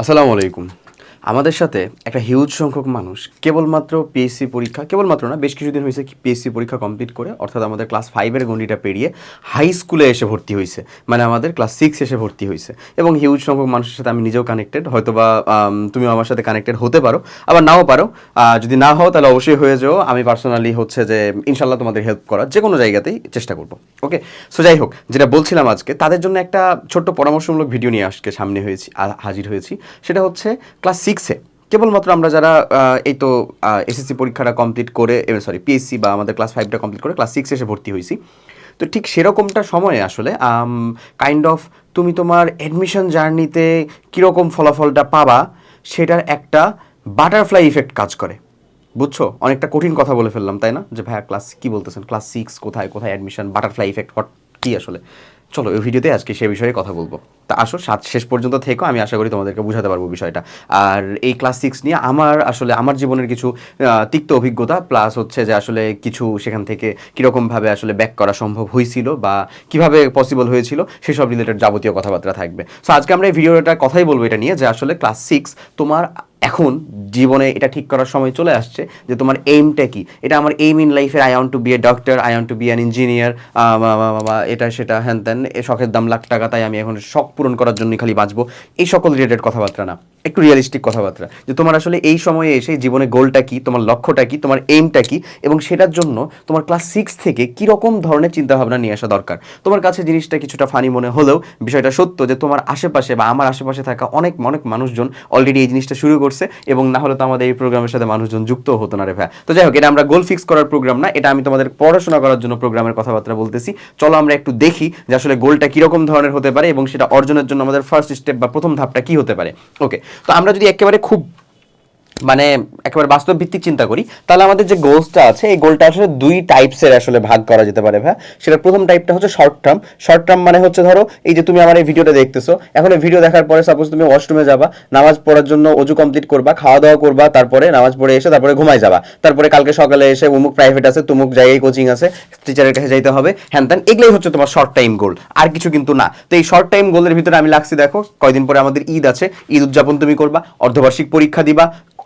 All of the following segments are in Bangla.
আসসালামু আলাইকুম। আমাদের সাথে একটা হিউজ সংখ্যক মানুষ, কেবলমাত্র পিএসসি পরীক্ষা, কেবলমাত্র না, বেশ কিছুদিন হয়েছে পিএসসি পরীক্ষা কমপ্লিট করে, অর্থাৎ আমাদের ক্লাস ফাইভের গণ্ডিটা পেরিয়ে হাই স্কুলে এসে ভর্তি হয়েছে। মানে আমাদের ক্লাস সিক্স এসে ভর্তি হয়েছে। এবং হিউজ সংখ্যক মানুষের সাথে আমি নিজেও কানেক্টেড হয়তো বা তুমিও আমার সাথে কানেক্টেড হতে পারো। আবার নাও পারো যদি না হও তাহলে অবশ্যই হয়ে যাও। আমি পার্সোনালি হচ্ছে যে ইনশাল্লাহ তোমাদের হেল্প করার যে কোনো জায়গাতেই চেষ্টা করব। ওকে সো যাই হোক, যেটা বলছিলাম আজকে, তাদের জন্য একটা ছোট্ট পরামর্শমূলক ভিডিও নিয়ে আজকে সামনে হয়েছি হাজির হয়েছি। সেটা হচ্ছে ক্লাস সিক্সে কেবলমাত্র আমরা যারা এই তো এসএসসি পরীক্ষাটা কমপ্লিট করে সরি পিএসসি বা আমাদের ক্লাস ফাইভটা কমপ্লিট করে ক্লাস সিক্স এসে ভর্তি হয়েছি। তো ঠিক সেরকমটা সময়ে আসলে কাইন্ড অফ তুমি তোমার অ্যাডমিশন জার্নিতে কীরকম ফলাফলটা পাবা, সেটার একটা বাটারফ্লাই ইফেক্ট কাজ করে। বুঝছ? অনেকটা কঠিন কথা বলে ফেললাম, তাই না? যে ভাইয়া ক্লাস কী বলতেছেন? ক্লাস সিক্স কোথায় কোথায় অ্যাডমিশন বাটারফ্লাই ইফেক্ট হট কী আসলে? চলো, ওই ভিডিওতে আজকে সে বিষয়ে কথা বলব। তা আসো, সাত, শেষ পর্যন্ত থেকেও আমি আশা করি তোমাদেরকে বুঝাতে পারব বিষয়টা। আর এই ক্লাস সিক্স নিয়ে আমার আসলে, আমার জীবনের কিছু তিক্ত অভিজ্ঞতা, প্লাস হচ্ছে যে আসলে কিছু সেখান থেকে কীরকমভাবে আসলে ব্যাক করা সম্ভব হয়েছিল বা কীভাবে পসিবল হয়েছিল, সেসব রিলেটেড যাবতীয় কথাবার্তা থাকবে। সো আজকে আমরা এই ভিডিওটা কথাই বলব এটা নিয়ে যে আসলে ক্লাস সিক্স তোমার এখন জীবনে এটা ঠিক করার সময় চলে আসছে যে তোমার এইমটা কি? এটা আমার এইম ইন লাইফের I want to be a doctor I want to be an engineer এটা, সেটা, হ্যান ত্যান, এ শখের দাম লাখ টাকা, তাই আমি এখন শখ পূরণ করার জন্যই খালি বাঁচবো। এই সকল রিলেটেড কথাবার্তা না। একটু রিয়েলিস্টিক কথাবার্তা। যে তোমার আসলে এই সময়ে এসে জীবনে গোলটা কি, তোমার লক্ষ্যটা কি, তোমার এইমটা কি, এবং সেটার জন্য তোমার ক্লাস সিক্স থেকে কীরকম ধরনের চিন্তাভাবনা নিয়ে আসা দরকার? তোমার কাছে জিনিসটা কিছুটা ফানি মনে হলেও বিষয়টা সত্য যে তোমার আশেপাশে বা আমার আশেপাশে থাকা অনেক অনেক মানুষজন অলরেডি এই জিনিসটা শুরু করছে এবং না হলে তো আমাদের এই প্রোগ্রামের সাথে মানুষজন যুক্ত হতো না রে ভাই। তো যাই হোক, এটা আমরা গোল ফিক্স করার প্রোগ্রাম না, এটা আমি তোমাদের পড়াশোনা করার জন্য প্রোগ্রামের কথাবার্তা বলতেছি। চলো আমরা একটু দেখি যে আসলে গোলটা কীরকম ধরনের হতে পারে এবং সেটা অর্জনের জন্য আমাদের ফার্স্ট স্টেপ বা প্রথম ধাপটা কি হতে পারে। ওকে তো আমরা যদি একেবারে খুব মানে একেবারে বাস্তব ভিত্তিক চিন্তা করি, তাহলে আমাদের যে গোলসটা আছে, এই গোলটা আসলে দুই টাইপসের আসলে ভাগ করা যেতে পারে ভাই সেটা প্রথম টাইপটা হচ্ছে শর্ট টার্ম শর্ট টার্ম মানে হচ্ছে ধরো, এই যে তুমি আমার এই ভিডিওটা দেখতেছো, এখন এই ভিডিও দেখার পরে সাপোজ তুমি ওয়াশরুমে যাবা, নামাজ পড়ার জন্য অজু কমপ্লিট করবা খাওয়া দাওয়া করবা, তারপরে নামাজ পড়ে এসে তারপরে ঘুমাই যাবা। তারপরে কালকে সকালে এসে অমুক প্রাইভেট আছে, তুমুক জায়গায় কোচিং আছে টিচারের কাছে যাইতে হবে, হ্যান ত্যান, এগুলোই হচ্ছে তোমার শর্ট টাইম গোল আর কিছু কিন্তু না। তো এই শর্ট টাইম গোলের ভিতরে আমি লাগছি, দেখো, কয়দিন পরে আমাদের ঈদ আছে, ঈদ উদযাপন তুমি করবা, অর্ধবার্ষিক পরীক্ষা দিবা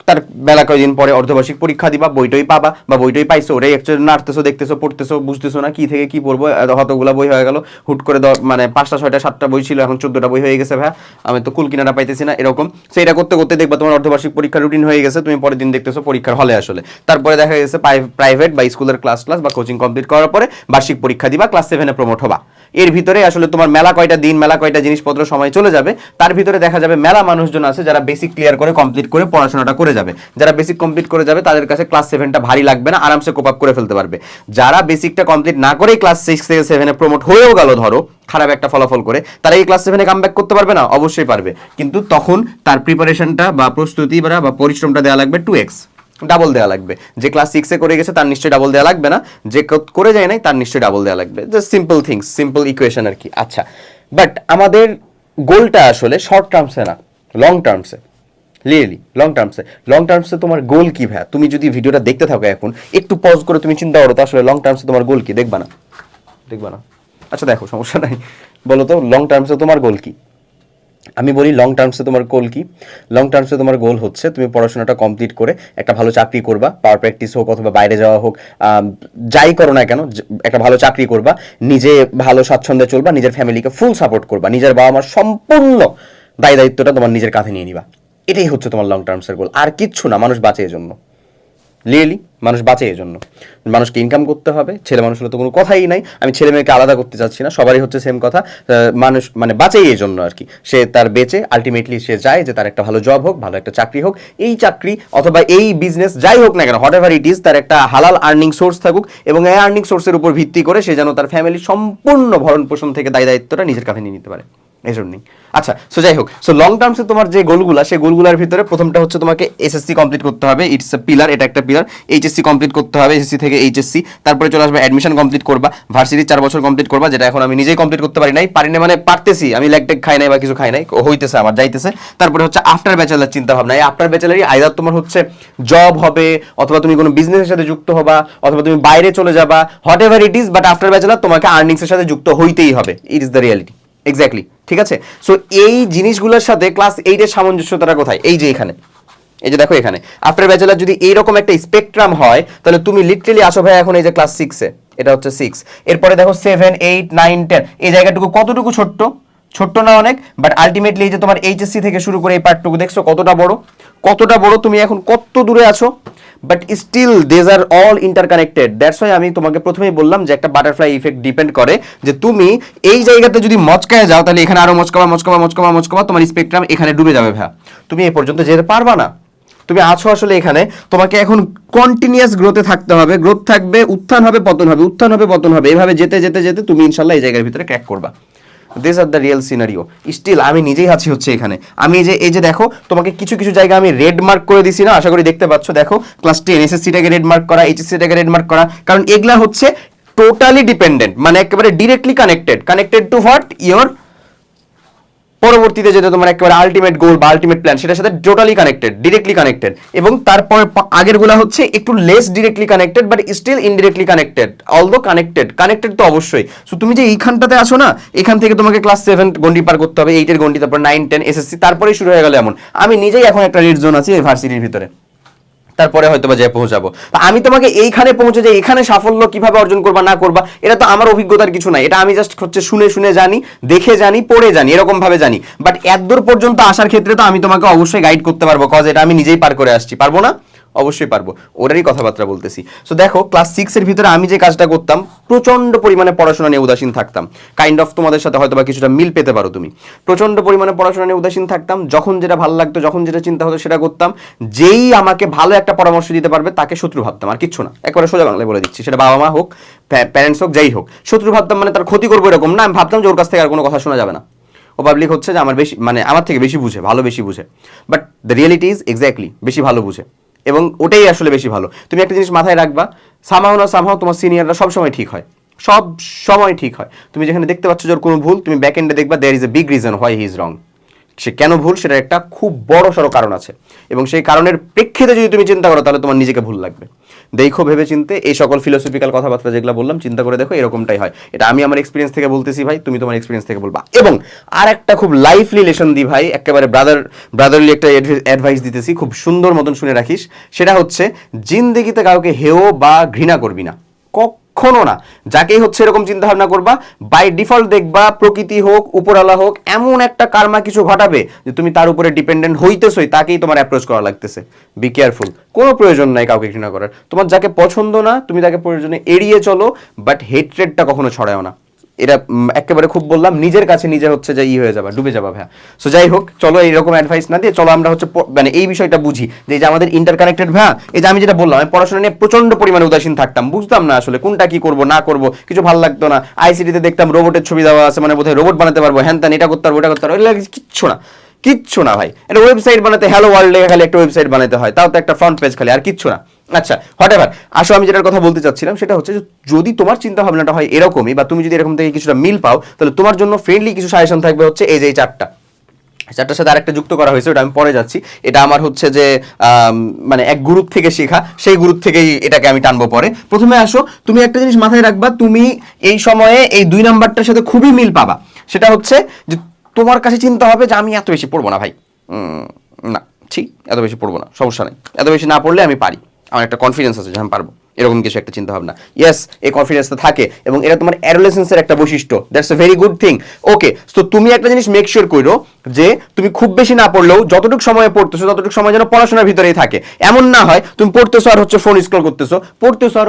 তার বেলা কয়দিন পরে অর্ধবার্ষিক পরীক্ষা দিবা, বইটই পাবা, বা বইটই পাইছো ওটাই একচুয়ালি নাড়তেছো, দেখতেছো, পড়তেছো, বুঝতেছো না কি থেকে কি পড়ব হতগুলা বই হয়ে গেল, হুট করে মানে পাঁচটা, ছয়টা, সাতটা বই ছিল, এখন চোদ্দটা বই হয়ে গেছে ভাই আমি তো কুল কিনারা পাইতেছি না, এরকম। সেটা করতে করতে দেখবা তোমার অর্ধবার্ষিক পরীক্ষা রুটিন হয়ে গেছে, তুমি পরের দিন দেখতেছো পরীক্ষার হলে আসলে। তারপরে দেখা গেছে প্রাইভেট বা স্কুলের ক্লাস ক্লাস বা কোচিং কমপ্লিট করার পরে বার্ষিক পরীক্ষা দিবা ক্লাস সেভেনে প্রমোট হবা। এর ভিতরে আসলে তোমার মেলা কয়টা দিন, মেলা কয়টা জিনিসপত্র সময় চলে যাবে, তার ভিতরে দেখা যাবে মেলা মানুষজন আছে যারা বেসিক ক্লিয়ার করে কমপ্লিট করে পড়াশোনাটা করে যাবে। যারা বেসিক কমপ্লিট করে যাবে, তাদের কাছে ক্লাস সেভেনটা ভারী লাগবে না, আরামসে কোপ আপ করে ফেলতে পারবে। যারা বেসিকটা কমপ্লিট না করেই ক্লাস সিক্স থেকে সেভেনে প্রমোট হয়েও গেল, ধরো, খারাপ একটা ফলাফল করে, তারা এই ক্লাস সেভেনে কাম করতে পারবে না? অবশ্যই পারবে। কিন্তু তখন তার প্রিপারেশনটা বা প্রস্তুতি বা পরিশ্রমটা দেওয়া লাগবে টু এক্স ডাবল দেওয়া লাগবে। যে ক্লাস সিক্সে করে গেছে, তার নিশ্চয়ই ডাবল দেওয়া লাগবে না। যে করে যায় নাই, তার নিশ্চয়ই ডাবল দেওয়া লাগবে। Just simple things simple equation আর কি। আচ্ছা বাট আমাদের গোলটা আসলে শর্ট টার্মসে না লং টার্মসে রিয়েলি লং টার্মসে লং টার্মসে তোমার গোল কি ভাই তুমি যদি ভিডিওটা দেখতে থাকো এখন, একটু পজ করে তুমি চিন্তা করো তো আসলে লং টার্মসে তোমার গোল কি? দেখবা না? দেখবা না? আচ্ছা দেখো, সমস্যা নাই। বলো তো লং টার্মসে তোমার গোল কি? আমি বলি লং টার্মসে তোমার গোল কি? লং টার্মসে তোমার গোল হচ্ছে তুমি পড়াশোনাটা কমপ্লিট করে একটা ভালো চাকরি করবা পাওয়ার প্র্যাকটিস হোক অথবা বাইরে যাওয়া হোক যাই করো না কেন একটা ভালো চাকরি করবা, নিজে ভালো স্বাচ্ছন্দ্যে চলবা, নিজের ফ্যামিলিকে ফুল সাপোর্ট করবা, নিজের বাবা মার সম্পূর্ণ দায় দায়িত্বটা তোমার নিজের কাঁধে নিয়ে নিবা। এটাই হচ্ছে তোমার লং টার্মসের গোল আর কিচ্ছু না, মানুষ বাঁচে এজন্য। লিয়েলি মানুষ বাঁচে এই জন্য মানুষকে ইনকাম করতে হবে, ছেলে মানুষ হলে তো কোনো কথাই নাই। আমি ছেলে মেয়েকে আলাদা করতে চাচ্ছি না, সবারই হচ্ছে সেম কথা। মানুষ মানে বাঁচেই এই জন্য আর কি। সে তার বেঁচে আলটিমেটলি সে চায় যে তার একটা ভালো জব হোক, ভালো একটা চাকরি হোক। এই চাকরি অথবা এই বিজনেস যাই হোক না কেন হোয়াট এভার ইট ইজ তার একটা হালাল আর্নিং সোর্স থাকুক এবং এই আর্নিং সোর্সের উপর ভিত্তি করে সে যেন তার ফ্যামিলির সম্পূর্ণ ভরণ পোষণ থেকে দায় দায়িত্বটা নিজের কাঁধে নিয়ে নিতে পারে। এই জন্যই আচ্ছা সো যাই হোক সো লং টার্মসে তোমার যে গোলগুলা, সেই গোলগুলার ভিতরে প্রথমটা হচ্ছে তোমাকে এসএসসি কমপ্লিট করতে হবে। ইটস এ পিলার এটা একটা পিলার এইচএসসি কমপ্লিট করতে হবে এসএসসি থেকে এইচএসসি তারপরে চলে আসবে অ্যাডমিশন কমপ্লিট করবা। ভার্সিটি চার বছর কমপ্লিট করবা, যেটা এখন আমি নিজেই কমপ্লিট করতে পারি নাই। পারি না মানে পারতেছি, আমি ল্যাকটেক খাই নাই বা কিছু খাই নাই, হইতেছে আমার, যাইতেছে। তারপরে হচ্ছে আফটার ব্যাচেলার চিন্তা ভাবনা এই আফটার ব্যাচেলারই আইদার তোমার হচ্ছে জব হবে, অথবা তুমি কোনো বিজনেসের সাথে যুক্ত হবা, অথবা তুমি বাইরে চলে যাবা whatever it is but after bachelor তোমাকে আর্নিংসের সাথে যুক্ত হইতেই হবে। It is the reality exactly ঠিক আছে? সো এই জিনিসগুলোর সাথে ক্লাস এইটের সামঞ্জস্যতাটা কোথায়? এই যে এখানে। এই যে দেখো এখানে। আফটার ব্যাচেলার যদি এইরকম একটা স্পেকট্রাম হয়, তাহলে তুমি লিটারেলি আসো ভাই এখন এই যে ক্লাস সিক্সে এটা হচ্ছে সিক্স এরপরে দেখো সেভেন এইট নাইন টেন এই জায়গাটুকু কতটুকু ছোট্ট? ছোট্ট না অনেক বাট আলটিমেটলি এই যে তোমার এইচএসসি থেকে শুরু করে এই পার্টটুকু দেখছ কতটা বড়? কতটা বড় তুমি এখন, কত দূরে আছো? But still these are all interconnected that's why আমি তোমাকে প্রথমেই বললাম যে একটা বাটারফ্লাই ইফেক্ট ডিপেন্ড করে যে তুমি এই জায়গাতে যদি মচকায় যাও, তাহলে এখানে আরও মচকাবা মচকাবা মচকাবা মচকাবা, তোমার স্পেকট্রাম এখানে ডুবে যাবে ভাইয়া। তুমি এ পর্যন্ত যেতে পারবা না। তুমি আছো আসলে এখানে। তোমাকে এখন কন্টিনিউয়াস গ্রোথে থাকতে হবে। গ্রোথ থাকবে, উত্থান হবে, পতন হবে, উত্থান হবে, পতন হবে। এভাবে যেতে যেতে যেতে তুমি ইনশাল্লাহ এই জায়গার ভিতরে ক্র্যাক করবা। This are the real scenario still আমি নিজেই আছি হচ্ছে এখানে। আমি যে, এই যে দেখো, তোমাকে কিছু কিছু জায়গা আমি রেড মার্ক করে দিছি না? আশা করি দেখতে পাচ্ছ, দেখো ক্লাস টেন এসএসসিটাকে রেড মার্ক করা এইচএসসিটাকে রেড মার্ক করা, কারণ এগুলা হচ্ছে টোটালি ডিপেন্ডেন্ট মানে একেবারে directly connected connected to what your পরবর্তীতে যেটা তোমার একেবারে আলটিমেট গোল বা আলটিমেট প্ল্যান সেটার সাথে টোটালি কানেক্টেড ডিরেক্টলি কানেক্টেড এবং তারপর আগেরগুলা হচ্ছে একটু less directly connected but still indirectly connected although connected connected তো অবশ্যই। সো তুমি যে এইখানটাতে আসো না, এখান থেকে তোমাকে ক্লাস সেভেন গন্ডি পার করতে হবে এইটের গন্ডি তারপর নাইন টেন এসএসসি তারপরেই শুরু হয়ে গেল এমন। আমি নিজেই এখন একটা রেড জোন আছি ভার্সিটির ভিতরে। তারপরে হয়তো বা যে পৌঁছাবো। আমি তোমাকে এইখানে পৌঁছে যে এখানে সাফল্য কীভাবে অর্জন করবা, না করবা, এটা তো আমার অভিজ্ঞতার কিছু নাই। এটা আমি জাস্ট হচ্ছে শুনে শুনে জানি, দেখে জানি, পড়ে জানি এরকম ভাবে জানি। বাট এতদূর পর্যন্ত আসার ক্ষেত্রে তো আমি তোমাকে অবশ্যই গাইড করতে পারব কজ এটা আমি নিজেই পার করে আসছি। পারব না? অবশ্যই পারব। ওটারই কথাবার্তা বলতেছি। সো দেখো ক্লাস সিক্সের ভিতরে আমি যে কাজটা করতাম প্রচণ্ড পরিমাণে পড়াশোনা নিয়ে উদাসীন থাকতাম। কাইন্ড অফ তোমাদের সাথে হয়তো বা কিছুটা মিল পেতে পারো তুমি। প্রচণ্ড পরিমাণে পড়াশোনা নিয়ে উদাসীন থাকতাম, যখন যেটা ভালো লাগতো, যখন যেটা চিন্তা হতো সেটা করতাম। যেই আমাকে ভালো একটা পরামর্শ দিতে পারবে, তাকে শত্রু ভাবতাম, আর কিচ্ছু না। একবারে সোজা বাংলায় বলে দিচ্ছি, সেটা বাবা মা হোক প্যারেন্টস হোক, যাই হোক। শত্রু ভাবতাম মানে তার ক্ষতি করব এরকম না, আমি ভাবতাম যে ওর কাছ থেকে আর কোনো কথা শোনা যাবে না। ও পাবলিক হচ্ছে যে আমার বেশি মানে আমার থেকে বেশি বুঝে, ভালো বেশি বুঝে। But the reality is exactly বেশি ভালো বুঝে। এবং ওটাই আসলে বেশি ভালো। তুমি একটা জিনিস মাথায় রাখবা সামাও না সামাও তোমার সিনিয়ররা সবসময় ঠিক হয়। সব সময় ঠিক হয়। তুমি যেখানে দেখতে পাচ্ছ যে কোনো ভুল, তুমি ব্যাক এন্ডে দেখবা there is a big reason why he is wrong সে কেন ভুল সেটার একটা খুব বড় সড়ো কারণ আছে। এবং সেই কারণের প্রেক্ষিতে যদি তুমি চিন্তা করো, তাহলে তোমার নিজেকে ভুল লাগবে। দেখো ভেবে চিনতে এই সকল ফিলোসফিক্যাল কথাবার্তা যেগুলো বললাম, চিন্তা করে দেখো এরকমটাই হয়। এটা আমি আমার এক্সপিরিয়েন্স থেকে বলতেছি ভাই, তুমি তোমার এক্সপিরিয়েন্স থেকে বলবা। এবং আর একটা খুব লাইফলি লেসন দি ভাই, একেবারে ব্রাদার ব্রাদারলি একটা অ্যাডভাইস দিতেছি, খুব সুন্দর মতন শুনে রাখিস। সেটা হচ্ছে, জিন্দেগিতে কাউকে হেও বা ঘৃণা করবি না। কখনো না। যাকেই হচ্ছে এরকম চিন্তা ভাবনা করবা বাই ডিফল্ট দেখবা, প্রকৃতি হোক উপরালা হোক, এমন একটা কার্মা কিছু ঘটাবে যে তুমি তার উপরে ডিপেন্ডেন্ট হইতেছই, তাকেই তোমার অ্যাপ্রোচ করা লাগতেছে। বি কেয়ারফুল কোনো প্রয়োজন নাই কাউকে ঘৃণা করার। তোমার যাকে পছন্দ না, তুমি তাকে প্রয়োজনে এড়িয়ে চলো বাট হেট্রেডটা কখনো ছড়ায়ও না। এটা একেবারে খুব বললাম, নিজের কাছে নিজে হচ্ছে যে ই হয়ে যাবা, ডুবে যাবা ভাইয়া। সো যাই হোক, চলো এইরকম অ্যাডভাইস না দিয়ে, চলো আমরা হচ্ছে মানে এই বিষয়টা বুঝি। যে যে আমাদের ইন্টারকানেক্টেড ভাইয়া, এই যে আমি যেটা বললাম, আমি পড়াশোনা নিয়ে প্রচণ্ড পরিমাণে উদাসীন থাকতাম, বুঝতাম না আসলে কোনটা কি করব, না করব, কিছু ভালো লাগতো না। আইসিটিতে দেখতাম রোবটের ছবি দেওয়া আছে মানে বোধহয় রোবট বানাতে পারব, হ্যান ত্যান, এটা করতে পারব এটা করতে পারব কিচ্ছু না কিচ্ছু না ভাই। একটা ওয়েবসাইট বানাতে হ্যালো ওয়ার্ল্ডে খালি একটা ওয়েবসাইট বানাতে হয়, তাও তো একটা ফ্রন্ট পেজ খালি, আর কিচ্ছু না। আচ্ছা হোয়াট এভার আসো, আমি যেটার কথা বলতে চাচ্ছিলাম, সেটা হচ্ছে যদি তোমার চিন্তা ভাবনাটা হয় এরকমই, বা তুমি যদি এরকম থেকে কিছুটা মিল পাও, তাহলে তোমার জন্য ফ্রেন্ডলি কিছু সাজেশন থাকবে হচ্ছে এই যে এই চারটা। চারটার সাথে আরেকটা যুক্ত করা হয়েছে, ওটা আমি পরে যাচ্ছি। এটা আমার হচ্ছে যে মানে এক গ্রুপ থেকে শেখা, সেই গ্রুপ থেকেই এটাকে আমি টানবো পরে। প্রথমে আসো, তুমি একটা জিনিস মাথায় রাখবা, তুমি এই সময়ে এই দুই নাম্বারটার সাথে খুবই মিল পাবা। সেটা হচ্ছে যে তোমার কাছে চিন্তা হবে যে আমি এত বেশি পড়ব না ভাই। না ঠিক এত বেশি পড়ব না, সমস্যা নেই। এত বেশি না পড়লে আমি পারি। আমার একটা কনফিডেন্স আছে যে আমি পারব। এরকম কিছু একটা চিন্তা ভাবনা ইয়েস এই কনফিডেন্সটা থাকে এবং এটা তোমার অ্যাডোলেসেন্সের একটা বৈশিষ্ট্য। That's a very good thing okay তো তুমি একটা জিনিস মেক শিওর করো যে তুমি খুব বেশি না পড়লেও যতটুকু সময় পড়তেছো, ততটুকু সময় যেন পড়াশোনার ভিতরেই থাকে। এমন না হয় তুমি পড়তেছো আর হচ্ছে ফোন স্ক্রল করতেছো, পড়তেছো আর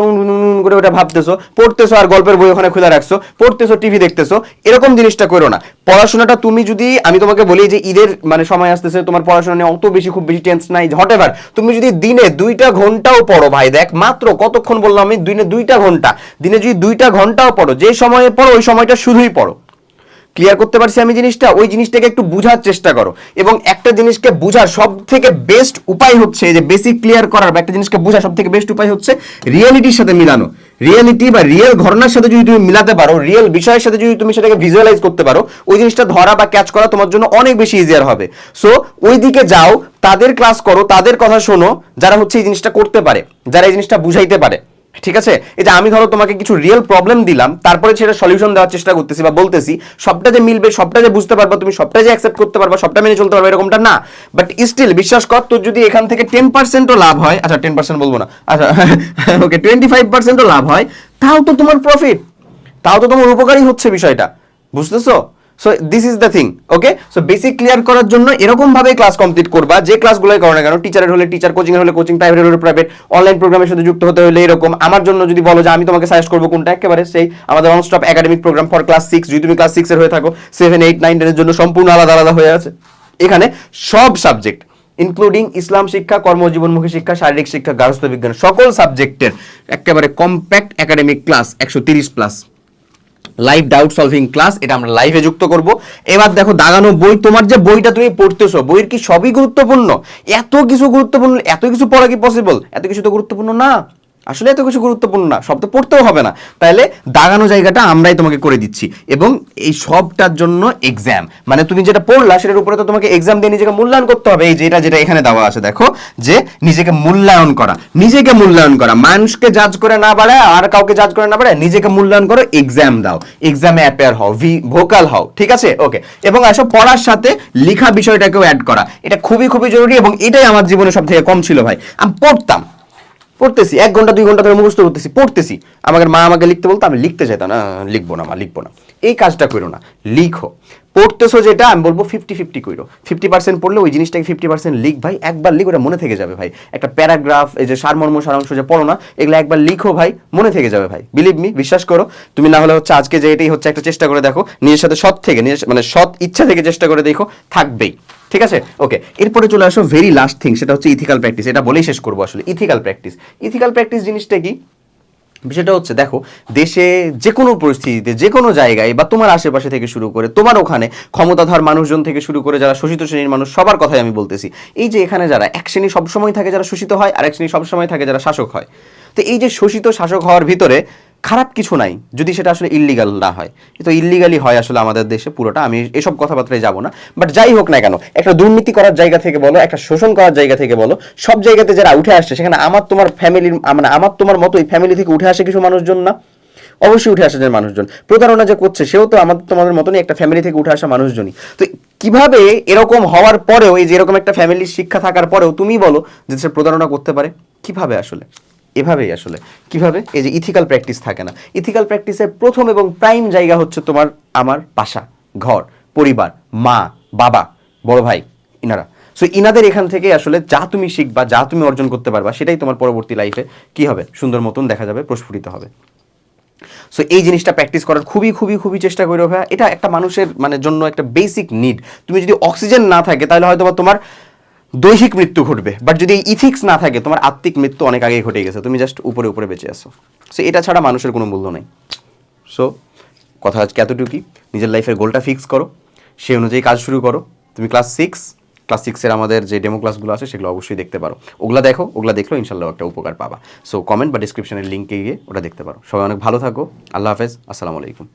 করে ওটা ভাবতেছো, পড়তেছো আর গল্পের বই ওখানে খোলা রাখছো, পড়তেছো টিভি দেখতেছো, এরকম জিনিসটা করো না। পড়াশোনাটা তুমি যদি, আমি তোমাকে বলি যে ঈদের মানে সময় আসতেছে, তোমার পড়াশোনা নিয়ে অত বেশি খুব বেশি টেন্স নাই এভার তুমি যদি দিনে দুইটা ঘন্টাও পড়ো, ভাই, দেখ, মাত্র কতক্ষণ বললাম আমি? দিনে দুইটা ঘণ্টা। দিনে যদি দুইটা ঘন্টাও পড়ো, যে সময়ে পড়ো, ওই সময়টা শুধুই পড়ো। ক্লিয়ার করতে পারছি আমি জিনিসটা, ওই জিনিসটাকে একটু বুঝার চেষ্টা করো। এবং একটা জিনিসকে বোঝার সব থেকে বেস্ট উপায় হচ্ছে যে বেসিক ক্লিয়ার করার বা একটা জিনিসকে বোঝার সব থেকে বেস্ট উপায় হচ্ছে রিয়েলিটির সাথে মিলানো। রিয়েলিটি বা রিয়েল ঘটনার সাথে যদি তুমি মিলাতে পারো রিয়েল বিষয়ের সাথে যদি তুমি সেটাকে ভিজুয়ালাইজ করতে পারো, ওই জিনিসটা ধরা বা ক্যাচ করা তোমার জন্য অনেক বেশি ইজিয়ার হবে। সো ওই দিকে যাও, তাদের ক্লাস করো, তাদের কথা শোনো, যারা হচ্ছে এই জিনিসটা করতে পারে, যারা এই জিনিসটা বুঝাইতে পারে। ঠিক আছে? এই যে আমি ধরো তোমাকে কিছু রিয়েল প্রবলেম দিলাম, তারপরে সেটা সলিউশন দেওয়ার চেষ্টা করতেছি বা বলতেছি, সবটা যে মিলবে, সবটা যে বুঝতে পারবা, তুমি সবটা যে অ্যাকসেপ্ট করতে পারবা, সবটা মেনে চলতে পারবে, এরকমটা না। বাট স্টিল বিশ্বাস কর, তোর যদি এখান থেকে টেন পার্সেন্টও লাভ হয় আচ্ছা টেন পার্সেন্ট বলব না আচ্ছা ওকে টোয়েন্টি ফাইভ পার্সেন্টও লাভ হয়, তাও তো তোমার প্রফিট তাও তো তোমার উপকারই হচ্ছে বিষয়টা, বুঝতেছো? So this is the thing okay so basic clear করার জন্য এরকম ভাবে ক্লাস কমপ্লিট করবা, যে ক্লাসগুলোই করো না কেন? টিচারের হলে টিচার কোচিং হলে কোচিং প্রাইভেট হলে প্রাইভেট অনলাইন প্রোগ্রামের সাথে যুক্ত হতে হলে এরকম। আমার জন্য যদি বলো যে, আমি তোমাকে সাজেস্ট করব কোনটা? একেবারে সেই আমাদের one stop academic program for class six যদি তুমি ক্লাস সিক্স এর হয়ে থাকো সেভেন এইট নাইন জন্য সম্পূর্ণ আলাদা আলাদা হয়ে আছে। এখানে সব সাবজেক্ট ইনক্লুডিং ইসলাম শিক্ষা, কর্মজীবনমুখী শিক্ষা, শারীরিক শিক্ষা, গার্হস্থ্য বিজ্ঞান, সকল সাবজেক্টের একেবারে কম্প্যাক্ট একাডেমিক ক্লাস একশো তিরিশ plus live doubt solving class এটা আমরা লাইভে যুক্ত করব। এবার দেখো দাগানো বই, তোমার যে বইটা তুমি পড়তেছো, বইয়ের কি সবই গুরুত্বপূর্ণ? এত কিছু গুরুত্বপূর্ণ, এত কিছু পড়া কি পসিবল এত কিছু তো গুরুত্বপূর্ণ না। আসলে এত কিছু গুরুত্বপূর্ণ না সব তো পড়তেও হবে না। তাহলে দাগানো জায়গাটা আমরাই তোমাকে করে দিচ্ছি। এবং এই সবটার জন্য এক্সাম মানে তুমি যেটা পড়লা, সেটার উপরে তো তোমাকে এক্সাম দিয়ে নিজেকে মূল্যায়ন করতে হবে। এই যেটা যেটা এখানে দেওয়া আছে, দেখো, যে নিজেকে মূল্যায়ন করা। নিজেকে মূল্যায়ন করা। মানুষকে জাজ করে না বাড়ায়, আর কাউকে জাজ করে না বাড়ায়, নিজেকে মূল্যায়ন করো এক্সাম দাও। এক্সামে অ্যাপেয়ার হও ভি ভোকাল হও, ঠিক আছে? ওকে এবং আসো পড়ার সাথে লেখা বিষয়টাকেও অ্যাড করা। এটা খুবই খুবই জরুরি এবং এটাই আমার জীবনে সব থেকে কম ছিল ভাই। আমি পড়তাম। পড়তেছি, এক ঘণ্টা, দুই ঘণ্টা ধরে মুখস্থ করতেছি, পড়তেছি। আমাকে মা আমাকে লিখতে বলতো, আমি লিখতে চাইতাম, না, লিখব না মা, লিখব না। এই কাজটা করো না, লিখো। পড়তেছো যেটা, আমি বলব ফিফটি ফিফটি করো ফিফটি পার্সেন্ট পড়লে ওই জিনিসটাকে ফিফটি পার্সেন্ট লিখ ভাই, একবার লিখ ওটা মনে থেকে যাবে ভাই। একটা প্যারাগ্রাফ, এই যে সারমর্ম, সারাংশ যে পড়ো না, এগুলো একবার লিখো ভাই, মনে থেকে যাবে ভাই। বিলিভ মি বিশ্বাস করো, তুমি না হলে হচ্ছে আজকে যে এটাই হচ্ছে একটা চেষ্টা করে দেখো, নিজের সাথে সৎ থেকে, নিজের মানে সৎ ইচ্ছা থেকে চেষ্টা করে দেখো, থাকবেই। ঠিক আছে? ওকে এরপরে চলে আসো ভেরি লাস্ট থিং সেটা হচ্ছে ইথিক্যাল প্র্যাকটিস এটা বলেই শেষ করব আসলে ইথিক্যাল প্র্যাকটিস ইথিক্যাল প্র্যাকটিস জিনিসটা কি? বিষয়টা হচ্ছে, দেখো, দেশে যে কোনো পরিস্থিতিতে যে কোনো জায়গায় বা তোমার আশেপাশে থেকে শুরু করে, তোমার ওখানে ক্ষমতাধর মানুষজন থেকে শুরু করে যারা শোষিত শ্রেণির মানুষ, সবার কথাই আমি বলতেছি। এই যে এখানে যারা এক শ্রেণি সবসময় থাকে যারা শোষিত হয় আর এক শ্রেণি সবসময় থাকে যারা শাসক হয়। তো এই যে শোষিত শাসক হওয়ার ভিতরে খারাপ কিছু নাই, যদি সেটা আসলে ইল্লিগাল না হয়। তো ইল্লিগালি হয় আসলে আমাদের দেশে পুরোটা, আমি এসব কথাবার্তায় যাব না। বাট যাই হোক না কেন, একটা দুর্নীতি করার জায়গা থেকে বলো, একটা শোষণ করার জায়গা থেকে বলো, সব জায়গাতে যারা উঠে আসছে, সেখানে আমার তোমার ফ্যামিলির মানে আমার তোমার মতো এই ফ্যামিলি থেকে উঠে আসে কিছু মানুষজন না? অবশ্যই উঠে আসে যে মানুষজন। প্রতারণা যে করছে, সেও তো আমাদের, তোমাদের মতনই একটা ফ্যামিলি থেকে উঠে আসা মানুষজনই। তো কীভাবে এরকম হওয়ার পরেও, এই যে এরকম একটা ফ্যামিলির শিক্ষা থাকার পরেও তুমি বলো যে সে প্রতারণা করতে পারে? কীভাবে আসলে? এভাবেই আসলে। কীভাবে? এই যে ইথিক্যাল প্র্যাকটিস থাকে না। ইথিক্যাল প্র্যাকটিসের প্রথম এবং প্রাইম জায়গা হচ্ছে তোমার আমার বাসা, ঘর, পরিবার, মা, বাবা, বড় ভাই, ইনারা। সো ইনাদের এখান থেকে আসলে যা তুমি শিখবা, যা তুমি অর্জন করতে পারবা, সেটাই তোমার পরবর্তী লাইফে কি হবে? সুন্দর মতন দেখা যাবে, প্রস্ফুটিত হবে। সো এই জিনিসটা প্র্যাকটিস করার খুবই খুবই খুবই চেষ্টা করে ভাইয়া। এটা একটা মানুষের মানে জন্য একটা বেসিক নিড তুমি যদি অক্সিজেন না থাকে, তাহলে হয়তো তোমার দৈহিক মৃত্যু ঘটবে বাট যদি ইথিক্স না থাকে, তোমার আত্মিক মৃত্যু অনেক আগেই ঘটে গেছে, তুমি জাস্ট উপরে উপরে বেঁচে আসো সো এটা ছাড়া মানুষের কোনো মূল্য নেই। সো কথা আজকে এতটুকুই। নিজের লাইফের গোলটা ফিক্স করো। সেই অনুযায়ী কাজ শুরু করো। তুমি ক্লাস সিক্স ক্লাস সিক্সের আমাদের যে ডেমো ক্লাসগুলো আছে, সেগুলো অবশ্যই দেখতে পারো। ওগুলা দেখো, ওগুলো দেখলেও ইনশাল্লাহ একটা উপকার পাবা। সো কমেন্ট বা ডিসক্রিপশনের লিঙ্কে গিয়ে ওটা দেখতে পারো। সবাই অনেক ভালো থাকো। আল্লাহ হাফেজ। আসসালামু আলাইকুম।